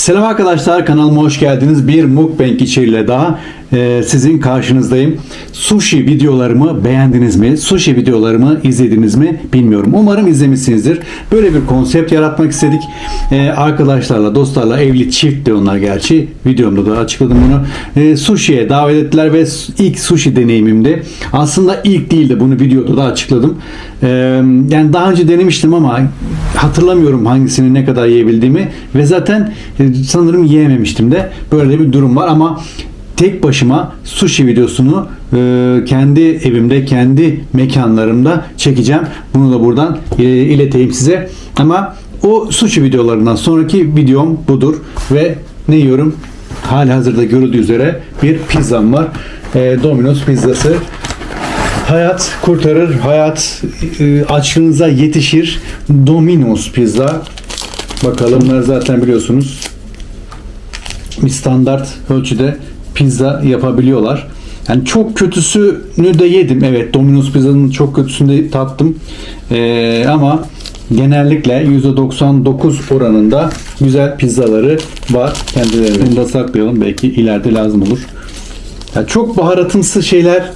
Selam arkadaşlar kanalıma hoş geldiniz. Bir mukbang içeriğiyle daha e, sizin karşınızdayım. Sushi videolarımı beğendiniz mi? Sushi videolarımı izlediniz mi? Bilmiyorum. Umarım izlemişsinizdir. Böyle bir konsept yaratmak istedik. E, arkadaşlarla, dostlarla, evli çift de onlar gerçi. Videomda da açıkladım bunu. E, sushi'ye davet ettiler ve ilk sushi deneyimimdi. Aslında ilk değil de bunu videoda da açıkladım. Yani daha önce denemiştim ama hatırlamıyorum hangisini ne kadar yiyebildiğimi ve zaten e, sanırım yiyememiştim de böyle bir durum var ama tek başıma sushi videosunu e, kendi evimde, kendi mekanlarımda çekeceğim. Bunu da buradan e, ileteyim size. Ama o sushi videolarından sonraki videom budur ve ne yiyorum? Hali hazırda görüldüğü üzere bir pizzam var. E, Domino's pizzası. Hayat kurtarır, hayat e, açlığınıza yetişir. Domino's pizza. Bakalım zaten biliyorsunuz. Bir standart ölçüde pizza yapabiliyorlar. Yani çok kötüsünü de yedim. Evet Domino's pizzanın çok kötüsünü de tattım. Ee, ama genellikle %99 oranında güzel pizzaları var kendilerine. Bunu da saklayalım. Belki ileride lazım olur. Yani çok baharatımsı şeyler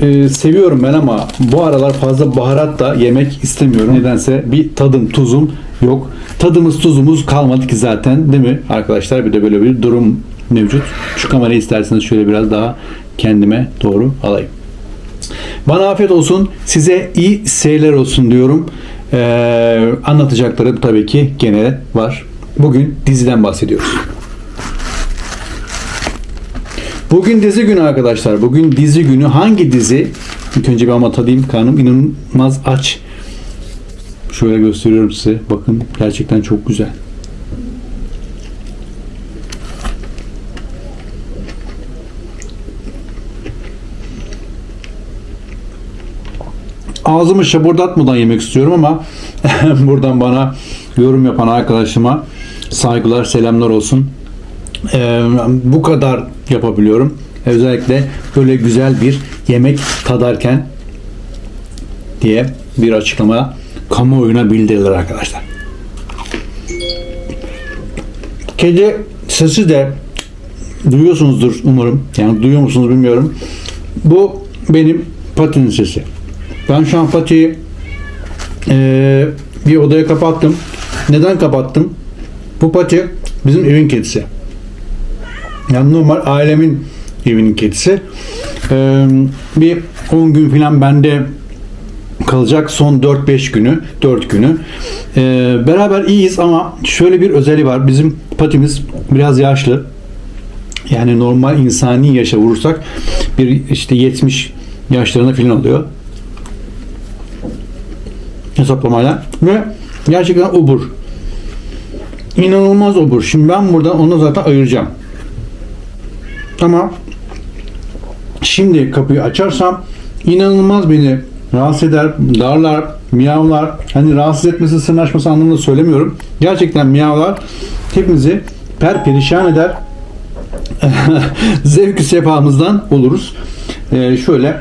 e, seviyorum ben ama bu aralar fazla baharat da yemek istemiyorum. Nedense bir tadım tuzum yok. Tadımız tuzumuz kalmadı ki zaten değil mi arkadaşlar? Bir de böyle bir durum mevcut. Şu kamerayı isterseniz şöyle biraz daha kendime doğru alayım. Bana afiyet olsun. Size iyi seyirler olsun diyorum. Ee, anlatacaklarım tabii ki gene var. Bugün diziden bahsediyoruz. Bugün dizi günü arkadaşlar. Bugün dizi günü. Hangi dizi? İlk önce bir ama tadayım. Karnım inanılmaz aç. Şöyle gösteriyorum size. Bakın gerçekten çok güzel. Ağzımı şaburdatmadan yemek istiyorum ama buradan bana yorum yapan arkadaşıma saygılar, selamlar olsun. Ee, bu kadar yapabiliyorum. Özellikle böyle güzel bir yemek tadarken diye bir açıklama kamuoyuna bildirilir arkadaşlar. Kedi sesi de duyuyorsunuzdur umarım. Yani duyuyor musunuz bilmiyorum. Bu benim patinin sesi. Ben şu an patiyi eee, bir odaya kapattım. Neden kapattım? Bu pati bizim evin kedisi. Yani normal ailemin evinin kedisi. Ee, bir 10 gün falan bende kalacak son 4-5 günü 4 günü Ee, beraber iyiyiz ama şöyle bir özelliği var bizim patimiz biraz yaşlı yani normal insani yaşa vurursak bir işte 70 yaşlarında falan oluyor hesaplamayla ve gerçekten obur inanılmaz obur şimdi ben buradan onu zaten ayıracağım ama şimdi kapıyı açarsam inanılmaz beni rahatsız eder, darlar, miyavlar. Hani rahatsız etmesi, sırnaşması anlamında söylemiyorum. Gerçekten miyavlar hepimizi perperişan eder. Zevkü sefamızdan oluruz. Ee, şöyle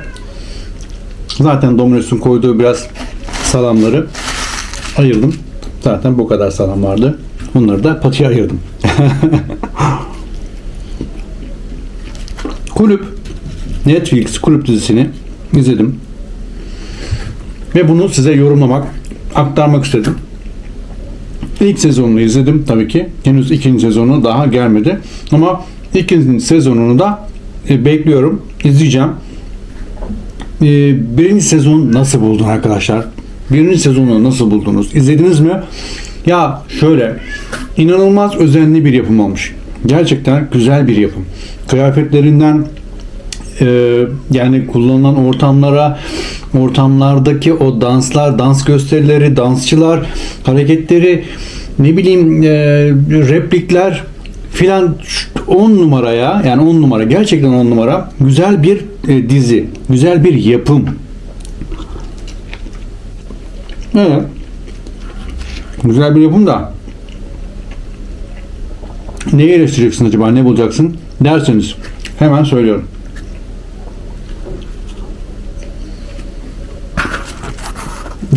zaten Domino's'un koyduğu biraz salamları ayırdım. Zaten bu kadar salam vardı. Bunları da patiye ayırdım. Kulüp Netflix kulüp dizisini izledim. Ve bunu size yorumlamak, aktarmak istedim. İlk sezonunu izledim tabii ki. Henüz ikinci sezonu daha gelmedi. Ama ikinci sezonunu da e, bekliyorum. izleyeceğim. E, birinci sezon nasıl buldun arkadaşlar? Birinci sezonu nasıl buldunuz? İzlediniz mi? Ya şöyle inanılmaz özenli bir yapım olmuş. Gerçekten güzel bir yapım. Kıyafetlerinden e, yani kullanılan ortamlara, ortamlardaki o danslar, dans gösterileri, dansçılar, hareketleri, ne bileyim e, replikler filan 10 numaraya yani 10 numara gerçekten 10 numara güzel bir e, dizi, güzel bir yapım. Evet. Güzel bir yapım da neyi eleştireceksin acaba ne bulacaksın derseniz hemen söylüyorum.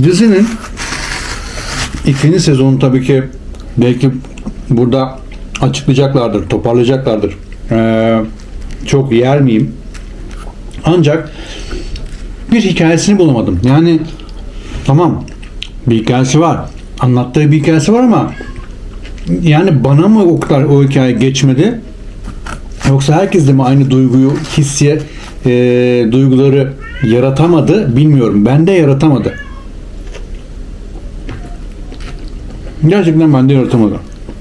Dizinin ikinci sezonu tabii ki belki burada açıklayacaklardır, toparlayacaklardır. Ee, çok yer miyim? Ancak bir hikayesini bulamadım. Yani tamam bir hikayesi var. Anlattığı bir hikayesi var ama yani bana mı o kadar o hikaye geçmedi? Yoksa herkes de mi aynı duyguyu, hissiye, e, duyguları yaratamadı bilmiyorum. Ben de yaratamadı. Gerçekten bende yaratamadı.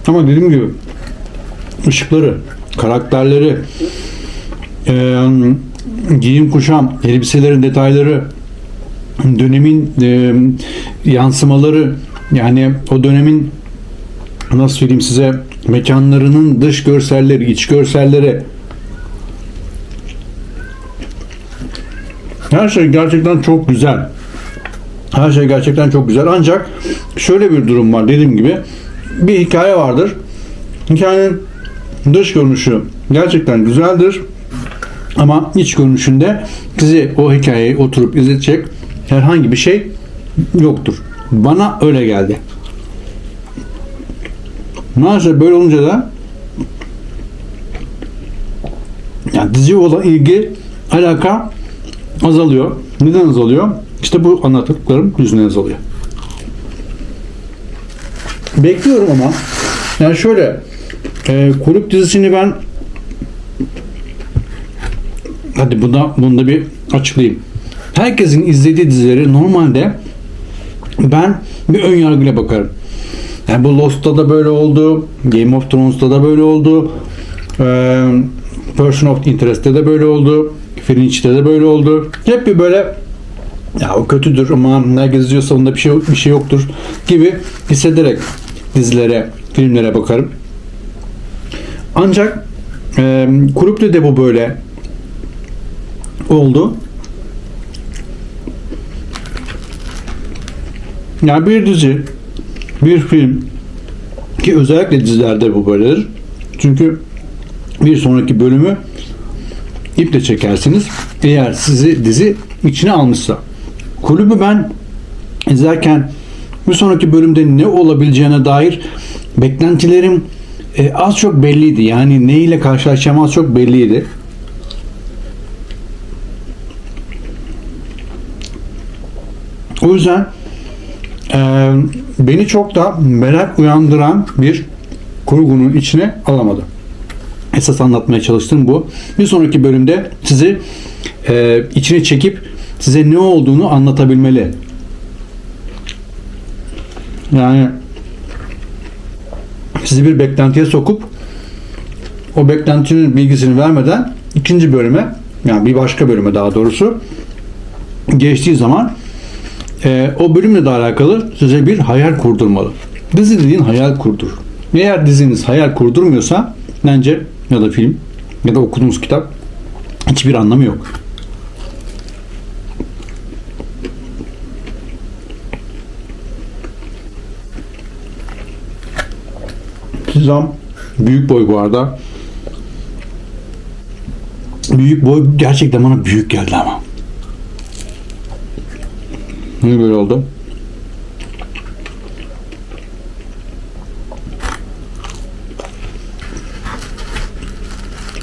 Ama dediğim gibi ışıkları, karakterleri, e, giyim kuşam, elbiselerin detayları, dönemin e, yansımaları, yani o dönemin nasıl söyleyeyim size mekanlarının dış görselleri, iç görselleri her şey gerçekten çok güzel. Her şey gerçekten çok güzel. Ancak şöyle bir durum var dediğim gibi bir hikaye vardır. Hikayenin dış görünüşü gerçekten güzeldir. Ama iç görünüşünde sizi o hikayeyi oturup izletecek herhangi bir şey yoktur. Bana öyle geldi. Maalesef böyle olunca da yani dizi olan ilgi, alaka azalıyor. Neden azalıyor? İşte bu anlattıklarım yüzünden azalıyor. Bekliyorum ama yani şöyle e, kulüp dizisini ben hadi bunda, bunda bir açıklayayım. Herkesin izlediği dizileri normalde ben bir ön yargıyla bakarım. Yani bu Lost'ta da böyle oldu. Game of Thrones'ta da böyle oldu. Ee, Person of Interest'te de böyle oldu. Fringe'de de böyle oldu. Hep bir böyle ya o kötüdür ama herkes izliyorsa onda bir şey bir şey yoktur gibi hissederek dizilere, filmlere bakarım. Ancak e, kulüpte de bu böyle oldu. Yani bir dizi, bir film ki özellikle dizilerde bu böyledir. Çünkü bir sonraki bölümü iple çekersiniz. Eğer sizi dizi içine almışsa. Kulübü ben izlerken bir sonraki bölümde ne olabileceğine dair beklentilerim e, az çok belliydi. Yani ne ile karşılaşacağım az çok belliydi. O yüzden e, beni çok da merak uyandıran bir kurgunun içine alamadı. Esas anlatmaya çalıştığım bu. Bir sonraki bölümde sizi e, içine çekip size ne olduğunu anlatabilmeli. Yani sizi bir beklentiye sokup o beklentinin bilgisini vermeden ikinci bölüme yani bir başka bölüme daha doğrusu geçtiği zaman e, o bölümle de alakalı size bir hayal kurdurmalı. Dizi dediğin hayal kurdur. Eğer diziniz hayal kurdurmuyorsa bence ya da film ya da okuduğunuz kitap hiçbir anlamı yok. Çizam büyük boy bu arada. Büyük boy gerçekten bana büyük geldi ama. Niye böyle oldu?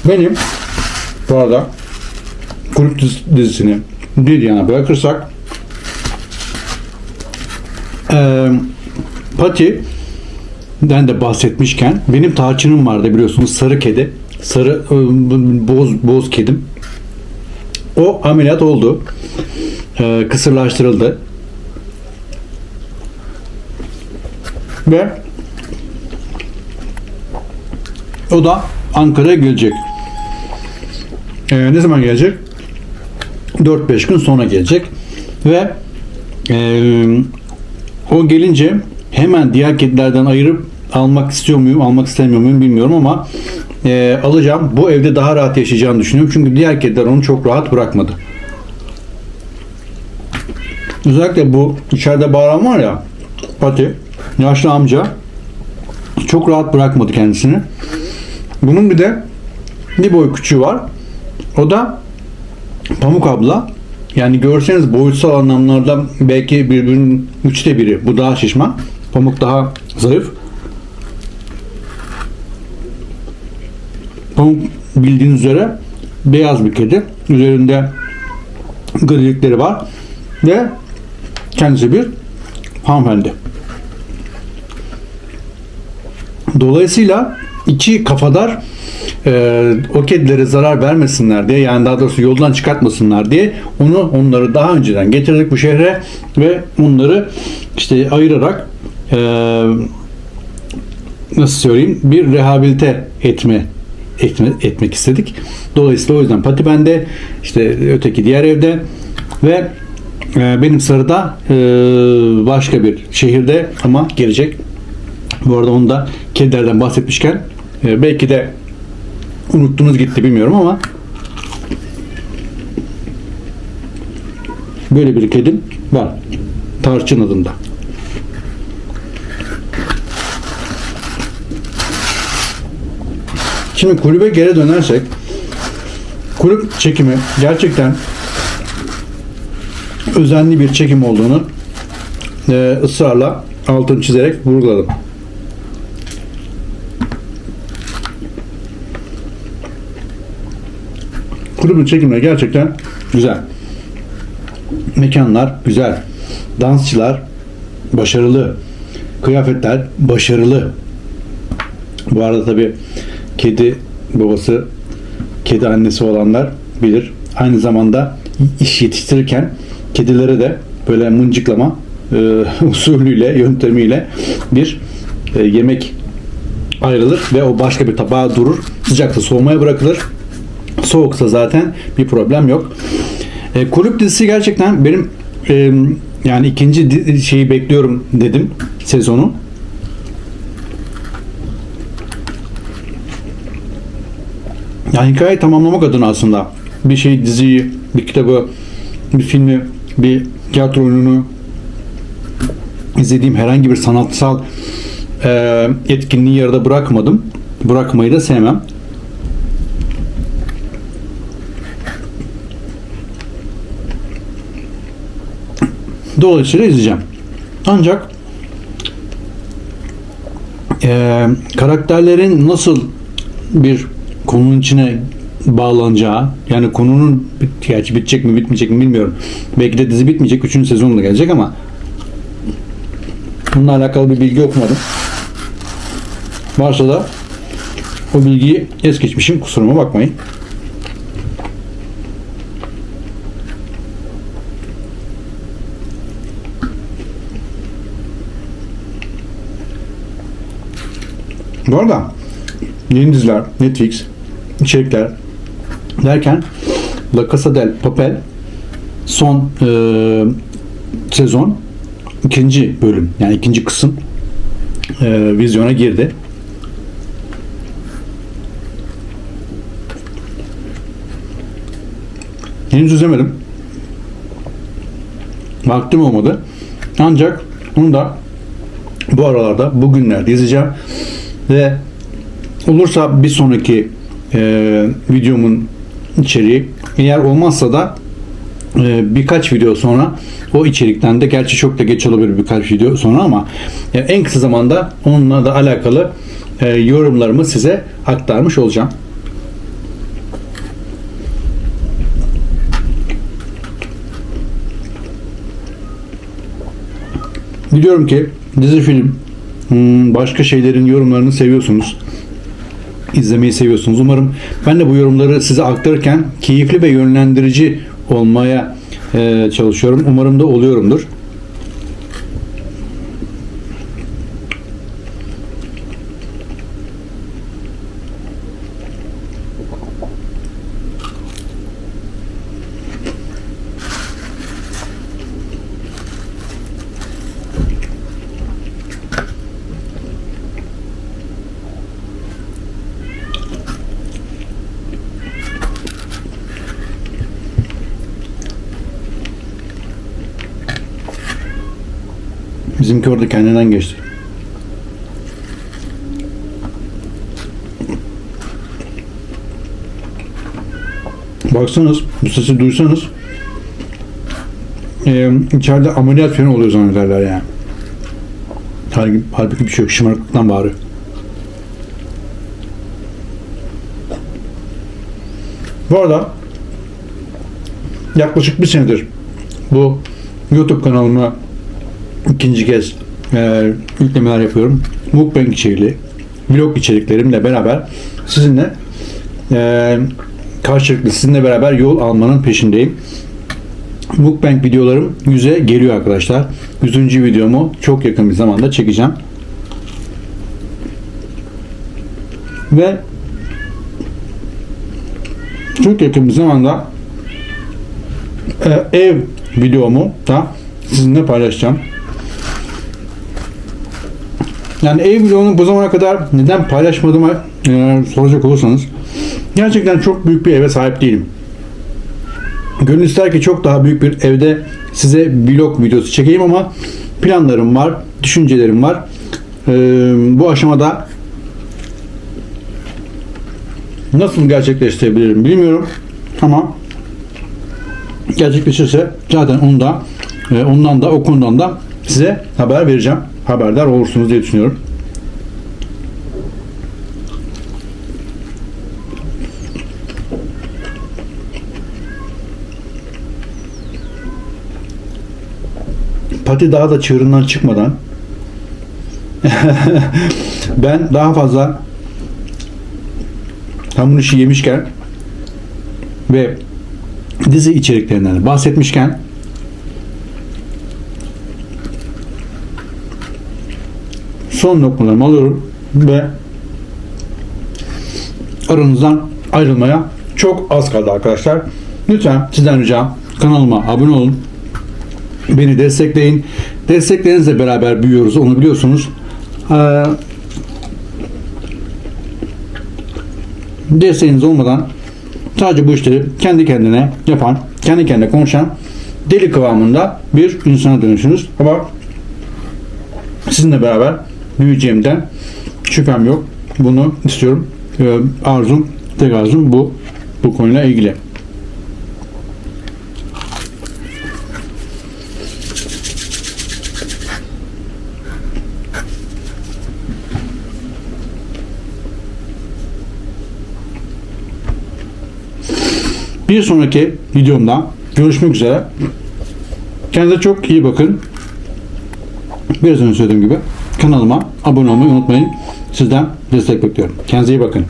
Benim bu arada kulüp diz- dizisini bir yana bırakırsak eee Pati den de bahsetmişken benim tarçınım vardı biliyorsunuz sarı kedi. Sarı e, boz boz kedim. O ameliyat oldu. E, kısırlaştırıldı. Ve o da Ankara'ya gelecek. E, ne zaman gelecek? 4-5 gün sonra gelecek. Ve e, o gelince hemen diğer kedilerden ayırıp almak istiyor muyum, almak istemiyor muyum bilmiyorum ama e, alacağım. Bu evde daha rahat yaşayacağını düşünüyorum. Çünkü diğer kediler onu çok rahat bırakmadı. Özellikle bu içeride bağıran var ya Pati, yaşlı amca çok rahat bırakmadı kendisini. Bunun bir de bir boy küçüğü var. O da Pamuk abla. Yani görseniz boyutsal anlamlarda belki birbirinin üçte biri. Bu daha şişman. Pamuk daha zayıf. Kong bildiğiniz üzere beyaz bir kedi. Üzerinde grilikleri var ve kendisi bir hanımefendi. Dolayısıyla iki kafadar e, o kedilere zarar vermesinler diye yani daha doğrusu yoldan çıkartmasınlar diye onu onları daha önceden getirdik bu şehre ve onları işte ayırarak e, nasıl söyleyeyim bir rehabilite etme etme, etmek istedik. Dolayısıyla o yüzden Pati bende işte öteki diğer evde ve e, benim sırada e, başka bir şehirde ama gelecek. Bu arada onu da kedilerden bahsetmişken e, belki de unuttunuz gitti bilmiyorum ama böyle bir kedim var. Tarçın adında. Şimdi kulübe geri dönersek kulüp çekimi gerçekten özenli bir çekim olduğunu e, ısrarla altını çizerek vurguladım. Kulübün çekimleri gerçekten güzel. Mekanlar güzel. Dansçılar başarılı. Kıyafetler başarılı. Bu arada tabi kedi babası, kedi annesi olanlar bilir. Aynı zamanda iş yetiştirirken kedilere de böyle mıncıklama e, usulüyle, yöntemiyle bir e, yemek ayrılır ve o başka bir tabağa durur. Sıcakta soğumaya bırakılır. Soğuksa zaten bir problem yok. E, kulüp dizisi gerçekten benim e, yani ikinci şeyi bekliyorum dedim sezonu. Yani hikayeyi tamamlamak adına aslında bir şey diziyi, bir kitabı, bir filmi, bir tiyatro oyununu izlediğim herhangi bir sanatsal e, etkinliği yarıda bırakmadım. Bırakmayı da sevmem. Dolayısıyla izleyeceğim. Ancak e, karakterlerin nasıl bir konunun içine bağlanacağı yani konunun gerçi bitecek mi bitmeyecek mi bilmiyorum. Belki de dizi bitmeyecek. Üçüncü sezonu da gelecek ama bununla alakalı bir bilgi okumadım. Varsa da o bilgiyi es geçmişim. Kusuruma bakmayın. Bu arada yeni diziler, Netflix, içerikler derken La Casa del Papel son e, sezon ikinci bölüm yani ikinci kısım e, vizyona girdi. Henüz izlemedim. Vaktim olmadı. Ancak onu da bu aralarda bugünlerde izleyeceğim ve olursa bir sonraki e, videomun içeriği eğer olmazsa da e, birkaç video sonra o içerikten de gerçi çok da geç olabilir birkaç video sonra ama e, en kısa zamanda onunla da alakalı e, yorumlarımı size aktarmış olacağım. Biliyorum ki dizi film başka şeylerin yorumlarını seviyorsunuz. İzlemeyi seviyorsunuz. Umarım ben de bu yorumları size aktarırken keyifli ve yönlendirici olmaya e, çalışıyorum. Umarım da oluyorumdur. Bizimki orada kendinden geçti. Baksanız, bu sesi duysanız e, içeride ameliyat falan oluyor zannederler yani. Halbuki, halbuki bir şey yok. Şımarıklıktan bağırıyor. Bu arada yaklaşık bir senedir bu YouTube kanalıma ikinci kez e, yüklemeler yapıyorum. Mukbang içerikli, vlog içeriklerimle beraber sizinle e, karşılıklı sizinle beraber yol almanın peşindeyim. Mukbang videolarım 100'e geliyor arkadaşlar. 100. videomu çok yakın bir zamanda çekeceğim. Ve çok yakın bir zamanda e, ev videomu da sizinle paylaşacağım. Yani ev videonu bu zamana kadar neden paylaşmadığımı e, soracak olursanız gerçekten çok büyük bir eve sahip değilim. Gönül ister ki çok daha büyük bir evde size vlog videosu çekeyim ama planlarım var, düşüncelerim var. E, bu aşamada nasıl gerçekleştirebilirim bilmiyorum ama gerçekleşirse zaten onu da e, ondan da o konudan da size haber vereceğim. Haberdar olursunuz diye düşünüyorum. Pati daha da çığırından çıkmadan ben daha fazla hamur işi yemişken ve dizi içeriklerinden bahsetmişken son noktalarımı alıyorum ve aranızdan ayrılmaya çok az kaldı arkadaşlar. Lütfen sizden ricam kanalıma abone olun. Beni destekleyin. Desteklerinizle beraber büyüyoruz onu biliyorsunuz. Ee, desteğiniz olmadan sadece bu işleri kendi kendine yapan, kendi kendine konuşan deli kıvamında bir insana dönüşünüz. Ama sizinle beraber büyüyeceğimden şüphem yok. Bunu istiyorum. Ee, arzum, tek arzum bu. Bu konuyla ilgili. Bir sonraki videomda görüşmek üzere. Kendinize çok iyi bakın. Biraz önce söylediğim gibi kanalıma abone olmayı unutmayın. Sizden destek bekliyorum. Kendinize iyi bakın.